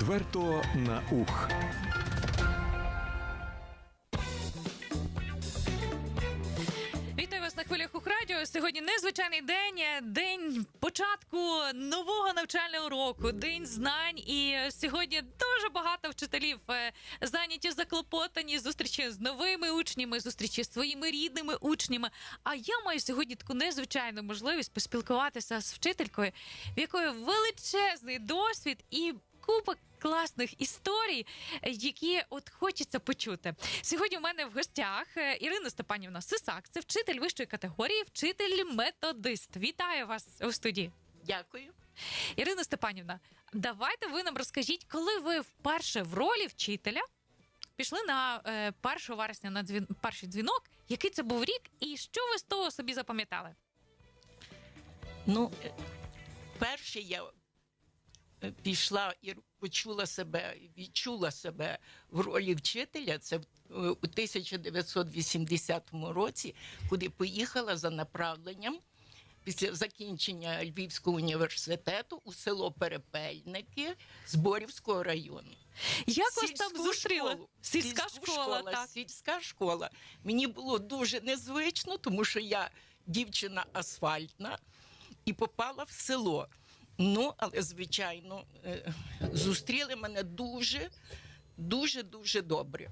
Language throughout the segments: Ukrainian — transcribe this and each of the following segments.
Відверто на ух. Вітаю вас на хвилях Ухрадіо. Сьогодні незвичайний день, день початку нового навчального року, день знань. І сьогодні дуже багато вчителів е, зайняті заклопотані зустрічі з новими учнями, зустрічі з своїми рідними учнями. А я маю сьогодні таку незвичайну можливість поспілкуватися з вчителькою, в якої величезний досвід і купа класних історій, е, які от хочеться почути. Сьогодні у мене в гостях е, Ірина Степанівна Сисак, це вчитель вищої категорії, вчитель-методист. Вітаю вас у студії. Дякую. Ірина Степанівна, давайте ви нам розкажіть, коли ви вперше в ролі вчителя пішли на е, 1 вересня на дзвін... перший дзвінок, який це був рік, і що ви з того собі запам'ятали? Ну, е, перше я е, пішла і почула себе, відчула себе в ролі вчителя. Це в- е, у 1980 році, куди поїхала за направленням після закінчення Львівського університету у село Перепельники Зборівського району. Як вас там школу. Сільська Сільську школа, так. Сільська школа. Мені було дуже незвично, тому що я дівчина асфальтна і попала в село. Ну, але звичайно, е, зустріли мене дуже, дуже, дуже добре.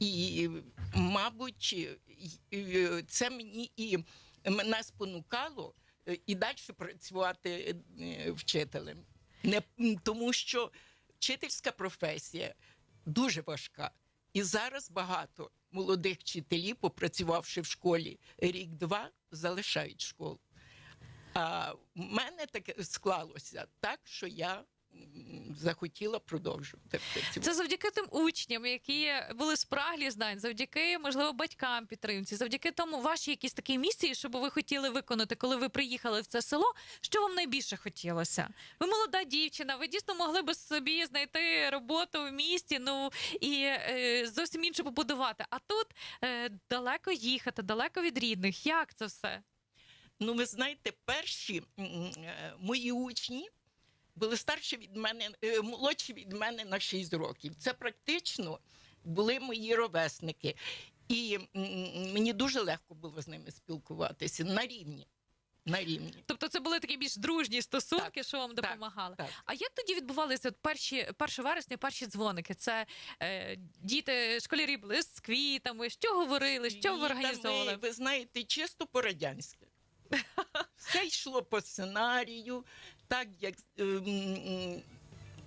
І, мабуть, це мені і мене спонукало е, і далі працювати е, вчителем. Не тому, що вчительська професія дуже важка. І зараз багато молодих вчителів, попрацювавши в школі рік-два, залишають школу. А в мене таке склалося так, що я захотіла продовжувати. Це завдяки тим учням, які були спраглі знань, завдяки, можливо, батькам підтримці, завдяки тому вашій якісь такі місії, що ви хотіли виконати, коли ви приїхали в це село. Що вам найбільше хотілося? Ви молода дівчина, ви дійсно могли би собі знайти роботу в місті, ну і е, зовсім інше побудувати. А тут е, далеко їхати, далеко від рідних. Як це все? Ну, ви знаєте, перші е, мої учні були старші від мене, е, молодші від мене на 6 років. Це практично були мої ровесники. І мені дуже легко було з ними спілкуватися на рівні. На рівні. Тобто, це були такі більш дружні стосунки, Так, що вам допомагали. так. А як тоді відбувалися от перші 1 вересня, перші дзвоники? Це е, діти, школярі були з квітами, що говорили, що ви організовували? Ви знаєте, чисто по-радянськи. Все йшло по сценарію, так як ем,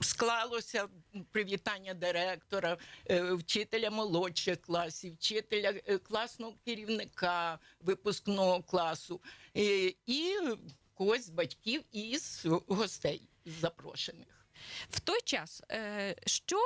склалося привітання директора, е, вчителя молодших класів, вчителя е, класного керівника випускного класу е, і когось з батьків із гостей запрошених. В той час, е, що,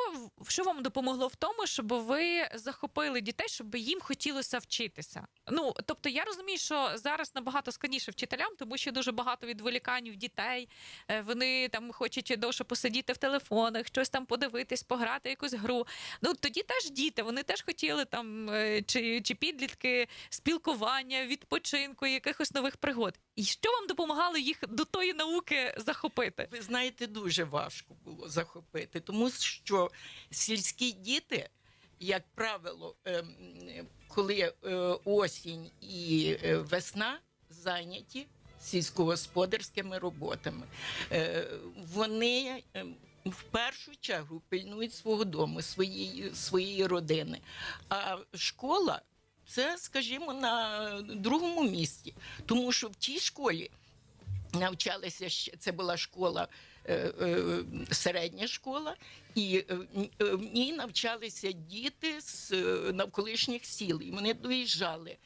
що вам допомогло в тому, щоб ви захопили дітей, щоб їм хотілося вчитися? Ну тобто, я розумію, що зараз набагато складніше вчителям, тому що дуже багато відволікань в дітей. Е, Вони там хочуть довше посидіти в телефонах, щось там подивитись, пограти якусь гру. Ну тоді теж діти, вони теж хотіли там е, чи, чи підлітки спілкування, відпочинку, якихось нових пригод. І що вам допомагало їх до тої науки захопити? Ви знаєте, дуже важко було захопити, тому що сільські діти, як правило, ем, коли е, осінь і е, весна зайняті сільськогосподарськими роботами, е, вони ем, в першу чергу пильнують свого дому, своєї, своєї родини. А школа це, скажімо, на другому місці, тому що в тій школі навчалися ще це була школа, середня школа, і е, е, в ній навчалися діти з е, навколишніх сіл. І вони доїжджали.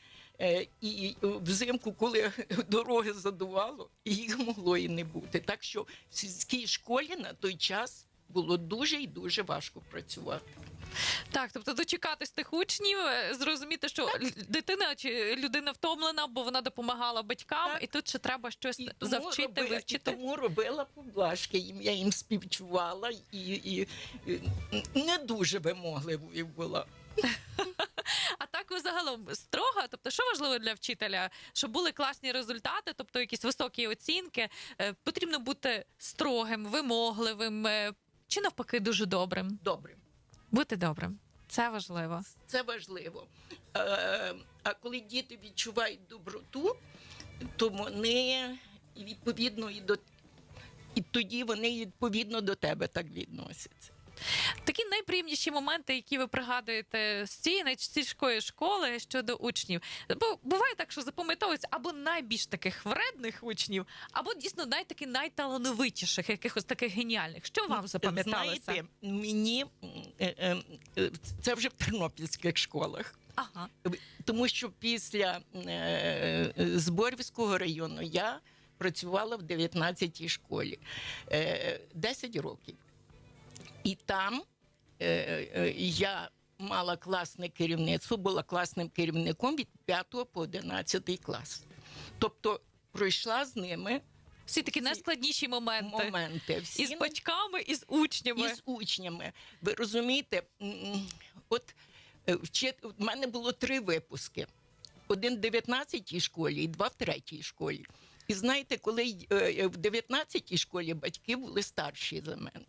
Е, І взимку, коли дороги задувало, їх могло і не бути. Так що в сільській школі на той час було дуже і дуже важко працювати. Так, тобто дочекатись тих учнів, е, зрозуміти, що дитина чи людина втомлена, бо вона допомагала батькам, Так. і тут ще треба щось І тому завчити, роби- вивчити. І тому робила поблажки, я їм співчувала і, і, і не дуже вимогливою була. А так ви загалом строго, тобто, що важливо для вчителя, щоб були класні результати, тобто якісь високі оцінки, е, потрібно бути строгим, вимогливим. е, чи навпаки дуже добрим? Добре. Бути добрим. Це важливо. Це важливо. Е, а коли діти відчувають доброту, то вони відповідно і до і тоді вони відповідно до тебе так відносяться. Такі найприємніші моменти, які ви пригадуєте з цієї найчастішої школи щодо учнів. Бо буває так, що запам'ятовується або найбільш таких вредних учнів, або дійсно найтаки найталановитіших, якихось таких геніальних. Що вам запам'яталося? Знаєте, мені е, е, е, це вже в тернопільських школах. Ага. Тому що після е, Зборівського району я працювала в 19-й школі е, 10 років. І там е, е, я мала класне керівництво, була класним керівником від 5 по 11 клас. Тобто пройшла з ними Всі такі найскладніші моменти. моменти. Всі І з батьками, і з учнями. і з учнями. Ви розумієте, от е, в мене було три випуски: один в 19-й школі і два в 3-й школі. І знаєте, коли е, в 19-й школі батьки були старші за мене.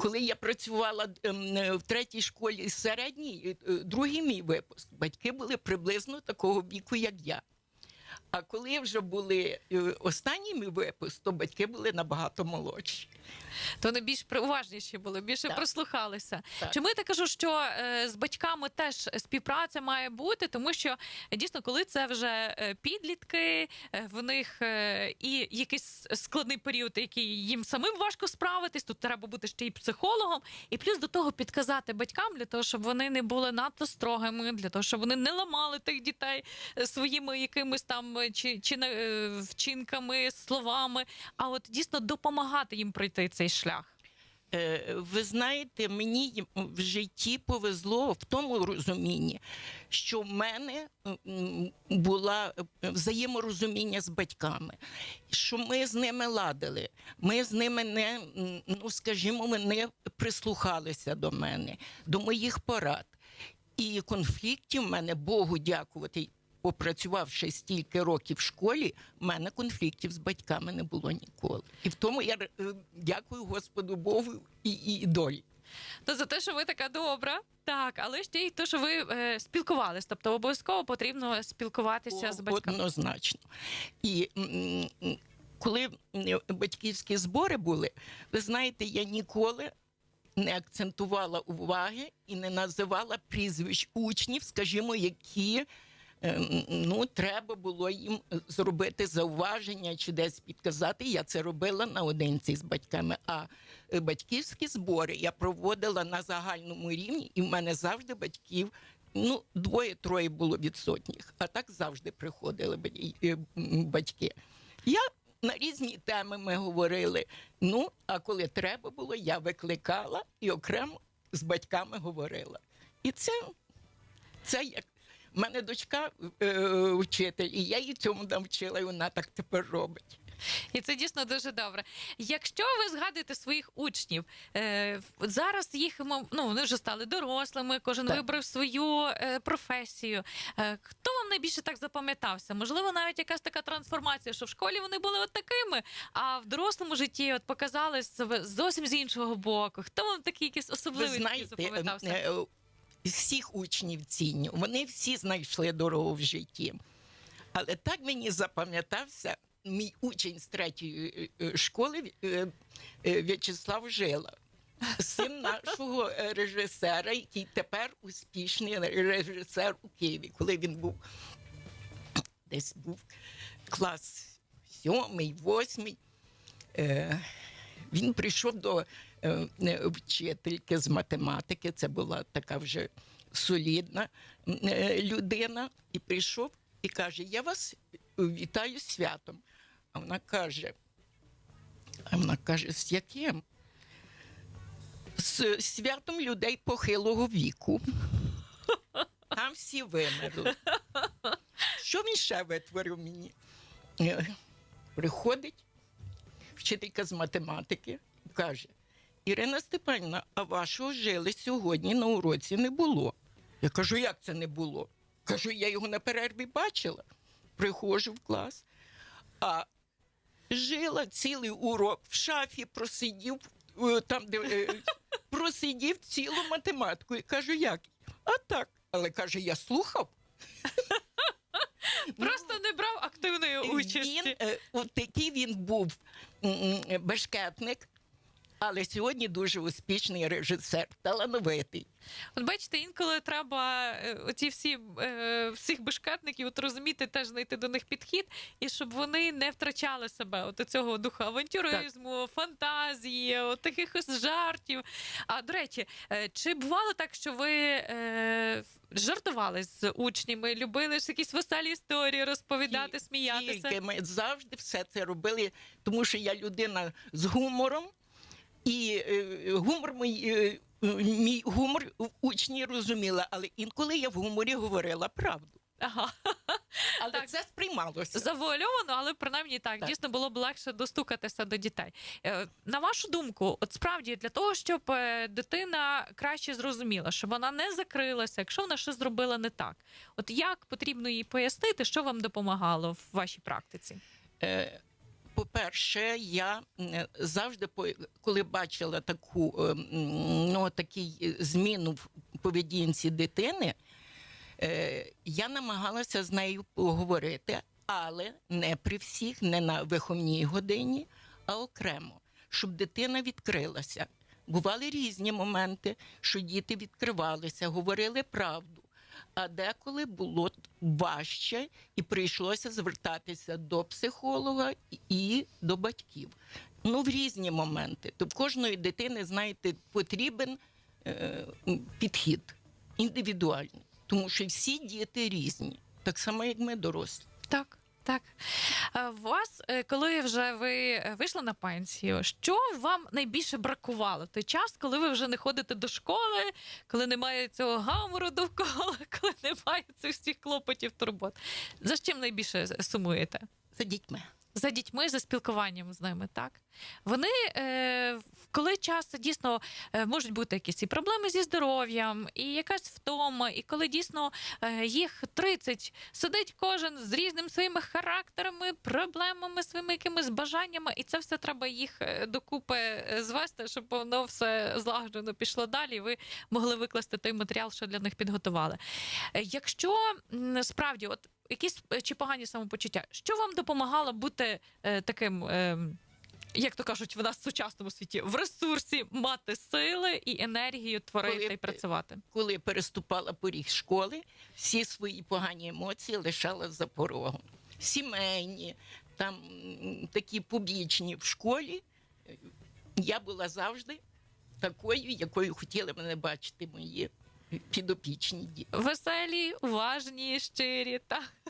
Коли я працювала ем, е, в третій школі середній, е, другий мій випуск, батьки були приблизно такого віку, як я. А коли вже були е, останній мій випуск, то батьки були набагато молодші. То вони більш уважніші були, більше Так. прислухалися. Так. Чому я так кажу, що е, з батьками теж співпраця має бути, тому що дійсно, коли це вже е, підлітки, е, в них е, і якийсь складний період, який їм самим важко справитись, тут треба бути ще й психологом, і плюс до того підказати батькам для того, щоб вони не були надто строгими, для того, щоб вони не ламали тих дітей своїми якимись там чи, чи вчинками, словами, а от дійсно допомагати їм пройти цей шлях. Е, Ви знаєте, мені в житті повезло в тому розумінні, що в мене була е, взаєморозуміння з батьками, що ми з ними ладили. Ми з ними не, ну скажімо, ми не прислухалися до мене, до моїх порад. І конфліктів в мене Богу дякувати. Попрацювавши стільки років в школі, в мене конфліктів з батьками не було ніколи. І в тому я е, дякую Господу Богу і, і долі. То за те, що ви така добра, так, але ще й те, що ви е, спілкувались. Тобто обов'язково потрібно спілкуватися з батьками. Однозначно. І м, м, коли батьківські збори були, ви знаєте, я ніколи не акцентувала уваги і не називала прізвищ учнів, скажімо, які. Ем, Ну, треба було їм зробити зауваження чи десь підказати. Я це робила наодинці з батьками. А е, батьківські збори я проводила на загальному рівні, і в мене завжди батьків ну, двоє-троє було відсотніх, а так завжди приходили е, батьки. Я на різні теми ми говорили. Ну, а коли треба було, я викликала і окремо з батьками говорила. І це, це як. У мене дочка е, вчитель, і я її цьому навчила, і вона так тепер робить. І це дійсно дуже добре. Якщо ви згадуєте своїх учнів, е, зараз їх ну, вони вже стали дорослими, кожен Так. вибрав свою е, професію. Е, хто вам найбільше так запам'ятався? Можливо, навіть якась така трансформація, що в школі вони були от такими, а в дорослому житті от показали себе зовсім з іншого боку. Хто вам такий якийсь Ви особливий такий знаєте, запам'ятався? Всіх учнів ціню, вони всі знайшли дорогу в житті. Але так мені запам'ятався мій учень з третьої е, е, школи е, В'ячеслав Жила. Син нашого режисера, який тепер успішний режисер у Києві, коли він був десь був клас сьомий, восьмий. Він прийшов до вчительки з математики. Це була така вже солідна е, людина. І прийшов і каже: Я вас вітаю святом. А вона каже: а вона каже, з яким? З святом людей похилого віку. Там всі вимерли. Що він ще витворив мені? Е, Приходить вчителька з математики, каже: Ірина Степанівна, а вашого жили сьогодні на уроці не було. Я кажу, як це не було? Кажу, я його на перерві бачила. Приходжу в клас, а жила цілий урок в шафі просидів е, там, де е, просидів цілу математику. І кажу, як? А так. Але каже, я слухав. Просто не брав активної участі. Він, е, от такий він був бешкетник, але сьогодні дуже успішний режисер, талановитий. От бачите, інколи треба е, оці всі е, всіх бешкетників от розуміти, теж знайти до них підхід, і щоб вони не втрачали себе от цього духа авантюризму, фантазії, от таких жартів. А до речі, е, чи бувало так, що ви е, жартували з учнями, любили ж якісь веселі історії розповідати, Ті- сміятися? Тільки ми завжди все це робили, тому що я людина з гумором, і е, гумор мій, е, мій гумор учні розуміла, але інколи я в гуморі говорила правду. Ага. Але Так. це сприймалося. Завуальовано, але принаймні так, Так. дійсно було б легше достукатися до дітей. Е, На вашу думку, от справді для того, щоб дитина краще зрозуміла, щоб вона не закрилася, якщо вона щось зробила не так. От як потрібно їй пояснити, що вам допомагало в вашій практиці? Е, По-перше, я завжди, по- коли бачила таку е, ну, такий е, зміну в поведінці дитини, е, я намагалася з нею поговорити, але не при всіх, не на виховній годині, а окремо, щоб дитина відкрилася. Бували різні моменти, що діти відкривалися, говорили правду. А деколи було важче і прийшлося звертатися до психолога і до батьків. Ну, в різні моменти. То в кожної дитини, знаєте, потрібен е, підхід індивідуальний, тому що всі діти різні, так само, як ми дорослі. Так. Так, вас, е, коли вже ви е, вийшли на пенсію, що вам найбільше бракувало той час, коли ви вже не ходите до школи, коли немає цього гамору довкола, коли немає цих всіх клопотів, турбот? За чим найбільше сумуєте? За дітьми. За дітьми, за спілкуванням з ними, так? Вони, е, коли часто дійсно е, можуть бути якісь і проблеми зі здоров'ям, і якась втома, і коли дійсно е, їх 30, сидить кожен з різними своїми характерами, проблемами, своїми якимись бажаннями, і це все треба їх докупи звести, щоб воно все злагоджено пішло далі, і ви могли викласти той матеріал, що для них підготували. Якщо справді, от якісь е, чи погані самопочуття, що вам допомагало бути е, таким? Е, як то кажуть в нас в сучасному світі, в ресурсі мати сили і енергію творити Коли і працювати. Коли переступала поріг школи, всі свої погані емоції лишала за порогом. Сімейні, там такі публічні в школі. Я була завжди такою, якою хотіли мене бачити мої підопічні діти. Веселі, уважні, щирі. Та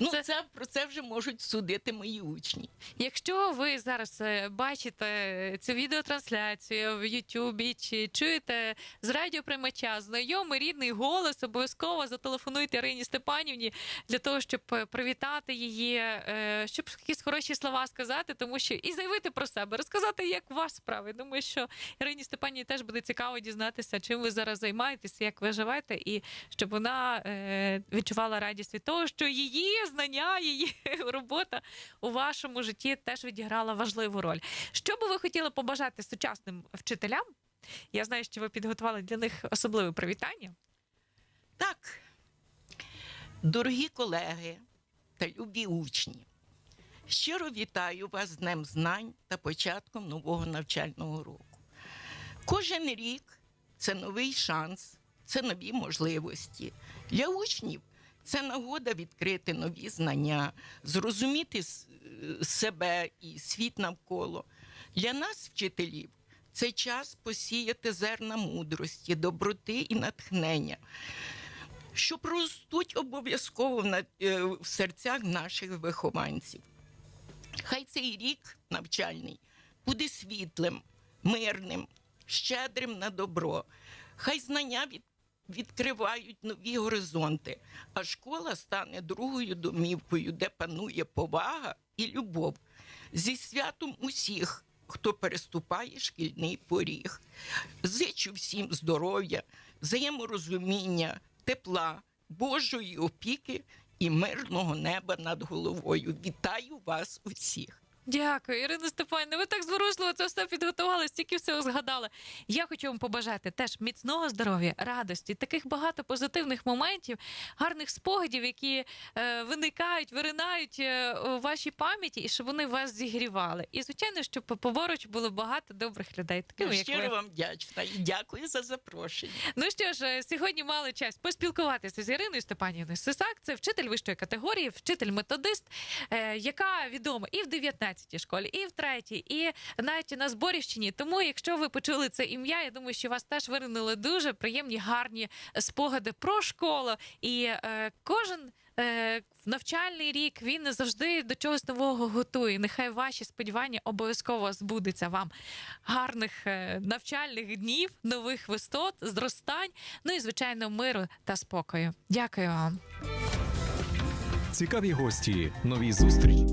Ну, Це- це... про це вже можуть судити мої учні. якщо ви зараз е, бачите цю відеотрансляцію в Ютубі чи чуєте з радіоприймача знайомий рідний голос, обов'язково зателефонуйте Ірині Степанівні для того, щоб е, привітати її, е, щоб якісь хороші слова сказати, тому що і заявити про себе, розказати, як у вас справи. Думаю, що Ірині Степанівні теж буде цікаво дізнатися, чим ви зараз займаєтесь, як ви живете, і щоб вона е, відчувала радість від того, що її знання, її робота у вашому житті теж відіграла важливу роль. Що би ви хотіли побажати сучасним вчителям? Я знаю, що ви підготували для них особливе привітання. Так, дорогі колеги та любі учні, щиро вітаю вас з Днем знань та початком нового навчального року. Кожен рік це новий шанс, це нові можливості. Для учнів це нагода відкрити нові знання, зрозуміти е, себе і світ навколо. Для нас, вчителів, це час посіяти зерна мудрості, доброти і натхнення що ростуть обов'язково в, е, серцях наших вихованців. Хай цей рік навчальний буде світлим, мирним, щедрим на добро. Хай знання від, відкривають нові горизонти, а школа стане другою домівкою, де панує повага і любов. Зі святом усіх, хто переступає шкільний поріг. Зичу всім здоров'я, взаєморозуміння, тепла, Божої опіки і мирного неба над головою. Вітаю вас усіх! Дякую, Ірина Степанівна. Ви так зворушливо це все підготували, стільки всього згадали. Я хочу вам побажати теж міцного здоров'я, радості, таких багато позитивних моментів, гарних спогадів, які е, виникають, виринають е, у вашій пам'яті, і щоб вони вас зігрівали. І звичайно, щоб поруч було багато добрих людей, такими як Щиро ви. вам вдячна і дякую за запрошення. Ну що ж, е, сьогодні мали час поспілкуватися з Іриною Степанівною Сисак. Це вчитель вищої категорії, вчитель-методист, е, яка відома і в 19-й школі, і в 3-й, і навіть на Зборівщині. Тому, якщо ви почули це ім'я, я думаю, що вас теж виринули дуже приємні, гарні спогади про школу. І е, кожен. е, Навчальний рік він не завжди до чогось нового готує. Нехай ваші сподівання обов'язково збудеться вам гарних е, навчальних днів, нових висот, зростань, ну і звичайно миру та спокою. Дякую вам. Цікаві гості, нові зустрічі.